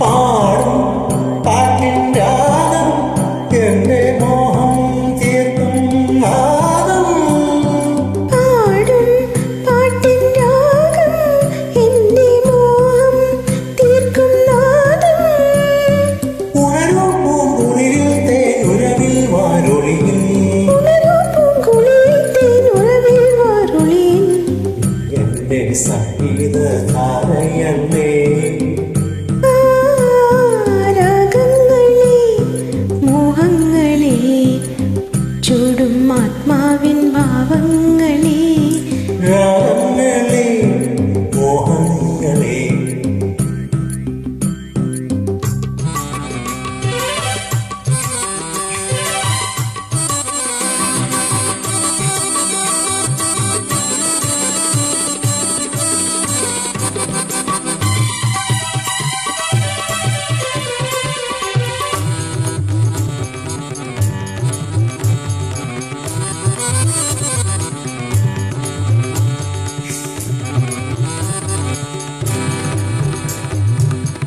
പാടും പാട്ടിൻ രാഗം മോഹം തീർക്കും നാദം. പാടും പാട്ടിൻ രാഗം എന്റെ മോഹം തീർക്കും നാദം. ഉണരും പൂങ്കുളിരിൽ പൂങ്കുളിൽ തേനുറവിൽ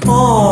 പാടും